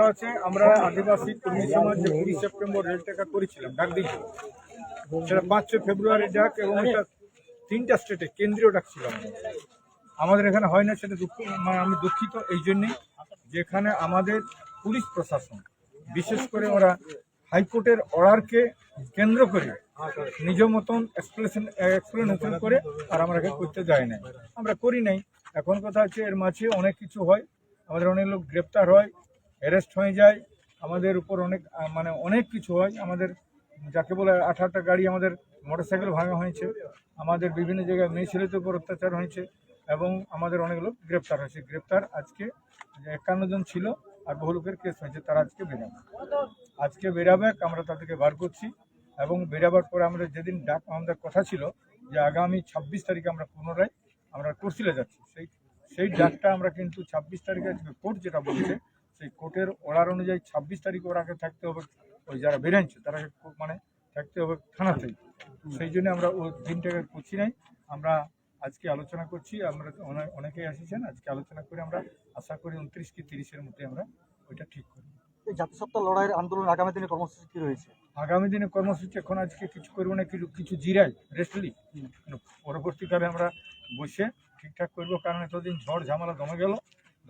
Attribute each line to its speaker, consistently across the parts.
Speaker 1: কথা আছে আমরা আদিবাসী কর্মী সমাজ যে কুড়ি সেপ্টেম্বর রেল টাকা করেছিলাম ডাক দিয়েছিলাম সেটা পাঁচই ফেব্রুয়ারি ডাক এবং এটা তিনটা স্টেটে কেন্দ্রীয় ডাক ছিল। আমাদের। এখানে হয় না সেটা দুঃখ মানে আমি দুঃখিত এই জন্যে যেখানে আমাদের পুলিশ প্রশাসন বিশেষ করে ওরা হাইকোর্টের অর্ডারকে কেন্দ্র করে নিজ মতন এক্সপ্লেনেশন এক্সপ্লেনেশন করে আর আমরা করতে যায় না আমরা করি নাই। এখন কথা হচ্ছে এর মাঝে অনেক কিছু হয়। আমাদের অনেক লোক গ্রেপ্তার হয়। অ্যারেস্ট হয়ে যায়, আমাদের উপর অনেক মানে অনেক কিছু হয়। আমাদের যাকে বলে আঠারোটা গাড়ি আমাদের মোটরসাইকেল ভাঙা হয়েছে, আমাদের বিভিন্ন জায়গায় মেয়ে ছেলেদের উপর অত্যাচার হয়েছে এবং আমাদের অনেক লোক গ্রেপ্তার হয়েছে। গ্রেপ্তার আজকে একান্ন জন ছিল আর বহু লোকের কেস হয়েছে, তারা আজকে বেরাবে। আজকে বেরাবে, আমরা তাদেরকে বার করছি এবং বেরাবার পরে আমরা যেদিন ডাক আমাদের কথা ছিল যে আগামী ছাব্বিশ তারিখে আমরা পুনরায় আমরা কোর্সিলে যাচ্ছি। সেই সেই ডাকটা আমরা কিন্তু ছাব্বিশ তারিখে কোর্ট যেটা বলছে সেই কোর্টের অর্ডার অনুযায়ী ছাব্বিশ তারিখ ওরাকে থাকতে হবে ওই যারা বেরাইছে তারাকে কো- মানে থাকতে হবে থানাতেই সেই জন্য আমরা ওই দিনটাকে করছি নাই। আমরা আজকে আলোচনা করছি আমরা অনে- অনেকেই এসেছেন আজকে আলোচনা করে আমরা আশা করি উনত্রিশ কি তিরিশের মধ্যে আমরা ওইটা ঠিক করি
Speaker 2: জাতিসত্তা লড়াইয়ের আন্দোলন আগামী দিনে কর্মসূচি কি রয়েছে?
Speaker 1: আগামী দিনে কর্মসূচি এখন আজকে কিছু করব না কিছু কিছু জিরাই রেস্টলি পরবর্তীকালে আমরা বসে ঠিকঠাক করব কারণ এতদিন ঝড় ঝামেলা দমে গেল।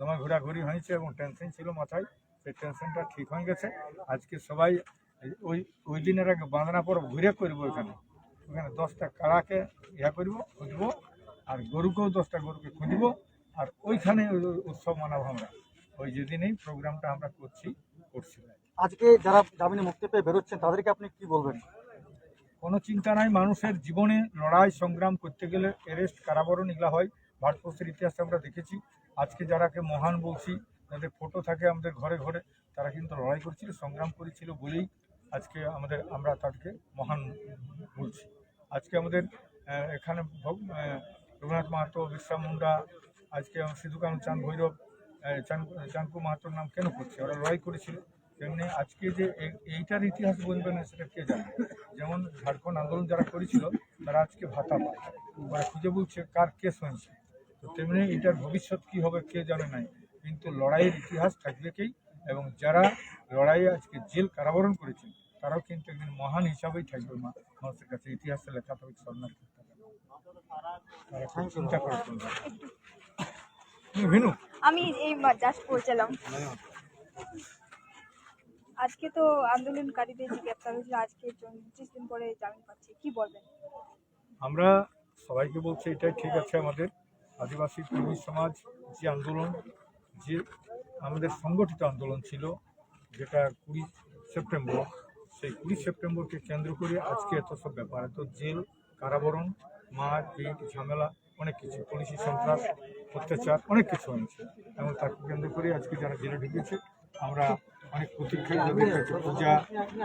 Speaker 1: দমে ঘোরাঘুরি হয়েছে এবং টেনশন ছিল মাথায় সেই টেনশনটা ঠিক হয়ে গেছে। আজকে সবাই ওই ওই দিনের আগে বাঁধনা পর ঘুরে করব এখানে। ওখানে দশটা কাড়াকে ইয়া করব খুঁজবো আর গরুকেও দশটা গরুকে খুঁজবো আর ওইখানে ওই ওই উৎসব মানাবো আমরা। ওই যেদিনেই প্রোগ্রামটা আমরা করছি করছি।
Speaker 2: আজকে যারা জামিনে মুক্তি পেয়ে বেরোচ্ছেন তাদেরকে আপনি কি বলবেন?
Speaker 1: কোনো চিন্তা নাই মানুষের জীবনে লড়াই সংগ্রাম করতে গেলে অ্যারেস্ট কারাবরণ এগুলা হয়। ভারতবর্ষের ইতিহাসে আমরা দেখেছি আজকে যারাকে মহান বলছি তাদের ফটো থাকে আমাদের ঘরে ঘরে তারা কিন্তু লড়াই করছিল সংগ্রাম করেছিল বলেই আজকে আমাদের আমরা তাদেরকে মহান বলছি। আজকে আমাদের এখানে রঘুনাথ মাহাতো বিশ্রাম মুন্ডা আজকে সিধুকানু চাঁদ ভৈরব আহ, চাঁদ মাহাতোর নাম কেন করছে? ওরা লড়াই করেছিল। তেমনি আজকে যে এই- এইটার ইতিহাস বলবে না সেটা কে জানে? যেমন ঝাড়খণ্ড আন্দোলন যারা করেছিল তারা আজকে ভাতা পায়। খুঁজে বলছে কার কেস হয়েছে। তো তেমনি এটার ভবিষ্যৎ কি হবে কে জানে নাই কিন্তু লড়াইয়ের ইতিহাস থাকবে কি এবং যারা লড়াইয়ে আজকে জেল কারাবরণ করেছে তারাও কিন্তু একদিন মহান হিসাবেই থাকবে মা- মানুষের কাছে। ইতিহাসে লেখা থাকবে স্বর্ণার তারা চিন্তা করে চলবে। ভিনু?
Speaker 3: আমি এই জাস্ট পৌঁছালাম আজকে তো আন্দোলনকারীদের যে গ্রেপ্তার হয়েছিল আজকে চৌত্রিশ দিন পরে জামিন পাচ্ছে। কি বলবেন?
Speaker 1: আমরা সবাইকে বলছি এটাই ঠিক আছে আমাদের। আদিবাসী কর্মী সমাজ যে আন্দোলন, যে আমাদের সংগঠিত আন্দোলন ছিল, যেটা কুড়ি সেপ্টেম্বর, সেই কুড়ি সেপ্টেম্বরকে কেন্দ্র করে আজকে এত সব ব্যাপার, এত জেল, কারাবরণ, মার, পিট, ঝামেলা, অনেক কিছু, পুলিশি সন্ত্রাস, অত্যাচার, অনেক কিছু হয়েছে। এবং তাকে কেন্দ্র করে আজকে যারা জেলে ঢুকেছে, আমরা অনেক প্রতীক্ষা যাদের কাছে পূজা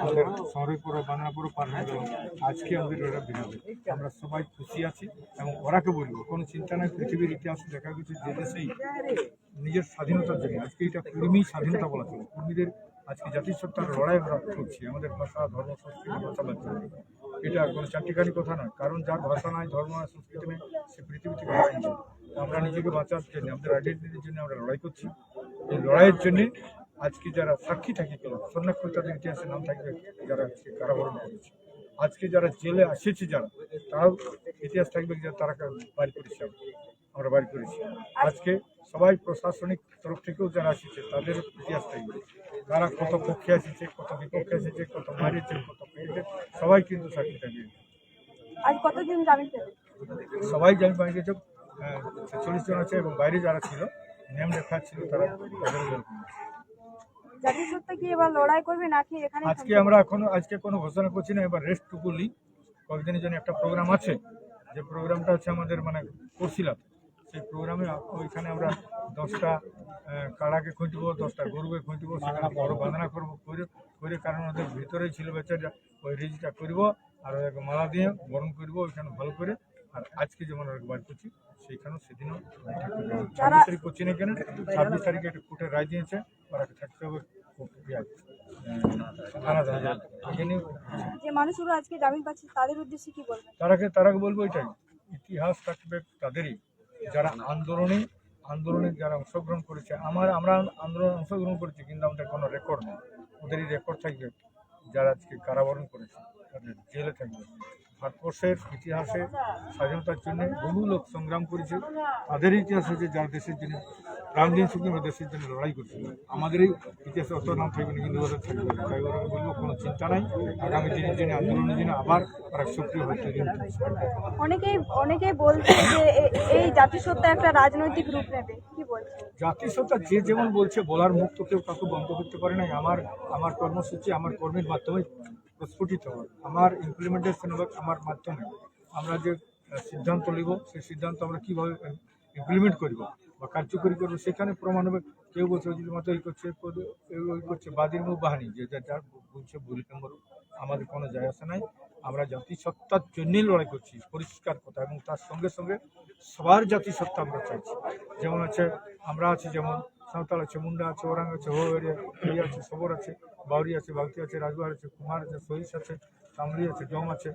Speaker 1: আমাদের শহরের পরে বাংলাপুরও পার হয়ে গেল। আজকে আমাদের ওরা বেরোবে আমরা সবাই খুশি আছি এবং ওরাকে বলব কোনো চিন্তা নাই পৃথিবীর ইতিহাসে দেখা গেছে যে দেশেই নিজের স্বাধীনতার জন্য। আজকে এটা কর্মী স্বাধীনতা বলা চলে। কর্মীদের আজকে জাতিসত্তার লড়াই আমরা করছি। আমাদের ভাষা ধর্ম সংস্কৃতি বাঁচাবার জন্য। এটা কোনো চারটিখানি কথা নয়। কারণ যার ভাষা নাই ধর্ম নাই সংস্কৃতি নেই সে পৃথিবী থেকে আমরা নিজেকে বাঁচার জন্য আমাদের আইডেন্টিটির জন্য আমরা লড়াই করছি। এই লড়াইয়ের জন্য আজকে যারা সাক্ষী থাকি কেন সন্ন্যাক্ষর ইতিহাসে নাম থাকবে যারা আজকে কারাবরণ করেছে। আজকে যারা জেলে আসেছে যারা তারাও ইতিহাস থাকবে যে তারা বাড়ি করেছে আমরা। বাড়ি করেছি। আজকে সবাই প্রশাসনিক তরফ থেকেও যারা এসেছে তাদের ইতিহাস থাকবে। তারা কত পক্ষে এসেছে কত বিপক্ষে এসেছে কত মারিয়েছে কত পেয়েছে সবাই কিন্তু সাক্ষী থাকবে। সবাই জানি পাই গেছে। ছেচল্লিশ জন আছে এবং বাইরে যারা ছিল নেম লেখা ছিল তারা তাদের welcome আছে।
Speaker 3: জাতীয় সত্তা কি এবার লড়াই করবে নাকি এখানে
Speaker 1: আজকে আমরা এখনও আজকে কোনো ঘোষণা করছি না এবার রেস্ট টুকু নিই কয়েকদিনের জন্য একটা প্রোগ্রাম আছে। যে প্রোগ্রামটা হচ্ছে আমাদের মানে করছিলাম সেই প্রোগ্রামে ওইখানে আমরা দশটা কাড়াকে খুঁজবো দশটা গরুকে খুঁজবো সেখানে বড় বাঁধনা করব করে করে কারণ ওদের ভিতরেই ছিল বেচারা ওই রিজটা করব আর ওদেরকে মালা দিয়ে বরণ করব ওইখানে ভালো করে। আর আজকে যেমন ওরা বার করছি সেইখানেও সেদিনও ছাব্বিশ তারিখ করছি না কেন? ছাব্বিশ তারিখে একটা কোর্টের রায় দিয়েছে ওরা থাকতে হবে
Speaker 3: যে মানুষগুলো আজকে জামিন পাচ্ছে তাদের উদ্দেশ্যে কি বলবেন?
Speaker 1: তারাকে তারাকে বলব এটাই ইতিহাস থাকবে তাদেরই। যারা আন্দোলনে আন্দোলনে যারা অংশগ্রহণ করেছে আমার আমরা আন্দোলনে অংশগ্রহণ করেছি কিন্তু আমাদের কোনো রেকর্ড নেই। ওদেরই রেকর্ড থাকবে যারা আজকে কারাবরণ করেছে তাদের জেলে থাকবে। ভারতবর্ষের ইতিহাসে স্বাধীনতার জন্য বহু লোক সংগ্রাম করেছে। তাদের ইতিহাস হচ্ছে যারা দেশের জন্য প্রাণ দিয়েছে কিংবা দেশের জন্য লড়াই করছিল আমাদেরই ইতিহাসে অত নাম থাকবে না কিন্তু ওদের থাকবে। তাই ওরা বলব কোনো চিন্তা নাই। আগামী দিনের জন্য আন্দোলনের জন্য আবার তারা সক্রিয় দিন
Speaker 3: অনেকেই অনেকেই বলছে যে এই জাতিসত্তা একটা রাজনৈতিক রূপ নেবে। কি বলছে
Speaker 1: জাতিসত্তা যে যেমন বলছে বলার মুখ তো কেউ কাউকে বন্ধ করতে পারে নাই। আমার আমার কর্মসূচি আমার কর্মের মাধ্যমে প্রস্ফুটিত হয়। আমার ইমপ্লিমেন্টেশন হবে আমার মাধ্যমে আমরা যে সিদ্ধান্ত নিব, সেই সিদ্ধান্ত আমরা কীভাবে ইমপ্লিমেন্ট করব বা কার্যকরী করব, সেখানে প্রমাণ হবে। কেউ বলছে অজিত মাতো এই করছে ওই করছে, বাদির মুখ বাহানি, যে যা যার বলছে, ভুল নম্বর, আমাদের কোনো যায় আসে নাই। আমরা জাতিসত্তার জন্যই লড়াই করছি, পরিষ্কার কথা। এবং তার সঙ্গে সঙ্গে সবার জাতিসত্তা আমরা চাইছি। যেমন আছে, আমরা আছি যেমন সাঁওতাল আছে, মুন্ডা আছে, ওরাং আছে হোয়ারি এই আছে, সবর আছে, বাউরি আছে বাগতি আছে, রাজবাহার আছে, কুমার আছে সহিস আছে কামরি আছে, জম আছে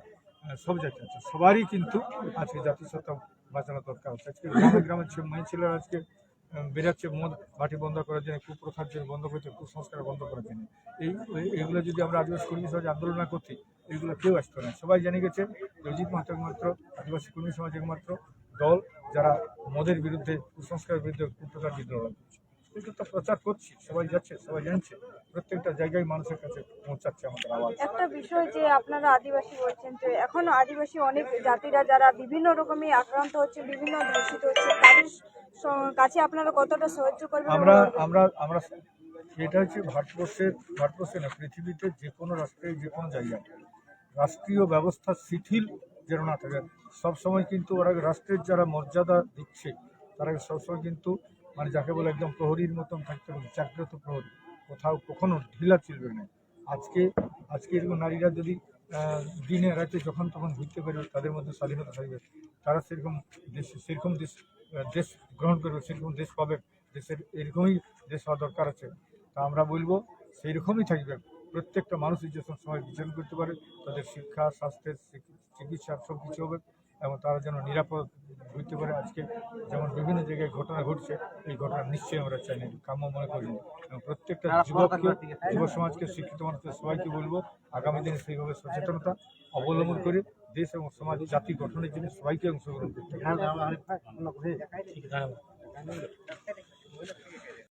Speaker 1: সব জাতি আছে। সবারই কিন্তু আজকে জাতিসত্তা বাঁচানো দরকার আছে। আজকে গ্রামে গ্রামে মেয়ে ছেলেরা আজকে বেরাচ্ছে মদ বাটি বন্ধ করার জন্য, কুপ্রথার জন্য, বন্ধ করতে কুসংস্কার বন্ধ করার জন্য। এই, এই- এগুলো যদি আমরা আদিবাসী কর্মী সমাজ আন্দোলন না এগুলো কেউ আসতো না। সবাই জেনে গেছে, অজিত মাত্র একমাত্র, আদিবাসী কর্মী সমাজ একমাত্র দল, যারা মদের বিরুদ্ধে, কুসংস্কারের বিরুদ্ধে কুপ্রথার বিরুদ্ধে এটা তো প্রচার করছি সবাই যাচ্ছে সবাই জানছে প্রত্যেকটা জায়গায় মানুষের কাছে পৌঁছাচ্ছে আমাদের আওয়াজ
Speaker 3: একটা বিষয় যে আপনারা আদিবাসী বলছেন যে এখনও আদিবাসী অনেক জাতিরা যারা বিভিন্ন রকমের আক্রান্ত হচ্ছে বিভিন্ন ধর্ষিত হচ্ছে তাদের কাছে আপনারা কতটা সাহায্য করবেন
Speaker 1: আমরা? আমরা আমরা এটা হচ্ছে ভারতবর্ষের ভারতবর্ষে না পৃথিবীতে যে কোনো রাষ্ট্রে যে কোনো জায়গায় রাষ্ট্রীয় ব্যবস্থা শিথিল যেন না থাকে সবসময় কিন্তু ওরা রাষ্ট্রের যারা মর্যাদা দিচ্ছে তারা সবসময় কিন্তু মানে যাকে বলে একদম প্রহরীর মতন থাকতে হবে, জাগ্রত প্রহরী। কোথাও কখনো ঢিলা চলবে না। আজকে আজকে এরকম নারীরা যদি দিনে, রাতে যখন তখন ঘুরতে পারবে তাদের মধ্যে স্বাধীনতা থাকবে। তারা সেরকম দেশ সেরকম দেশ দেশ গ্রহণ করবে, সেরকম দেশ পাবে। দেশের এরকমই দেশ হওয়া দরকার আছে। তা আমরা বলব সেই রকমই থাকবে। প্রত্যেকটা মানুষই যে সব সময় বিচার করতে পারে, তাদের শিক্ষা, স্বাস্থ্যের চিকিৎসা সব কিছু হবে। এবং তারা যেন নিরাপদ ঘুরতে পারে আজকে যেমন বিভিন্ন জায়গায় ঘটনা ঘটছে এই ঘটনা নিশ্চয়ই আমরা চাই না কাম্য মনে করি এবং প্রত্যেকটা যুবককে যুব সমাজকে শিক্ষিত মানুষকে সবাইকে বলব আগামী দিনে সেইভাবে সচেতনতা অবলম্বন করে দেশ এবং সমাজ জাতি গঠনের জন্য সবাইকে অংশগ্রহণ করতে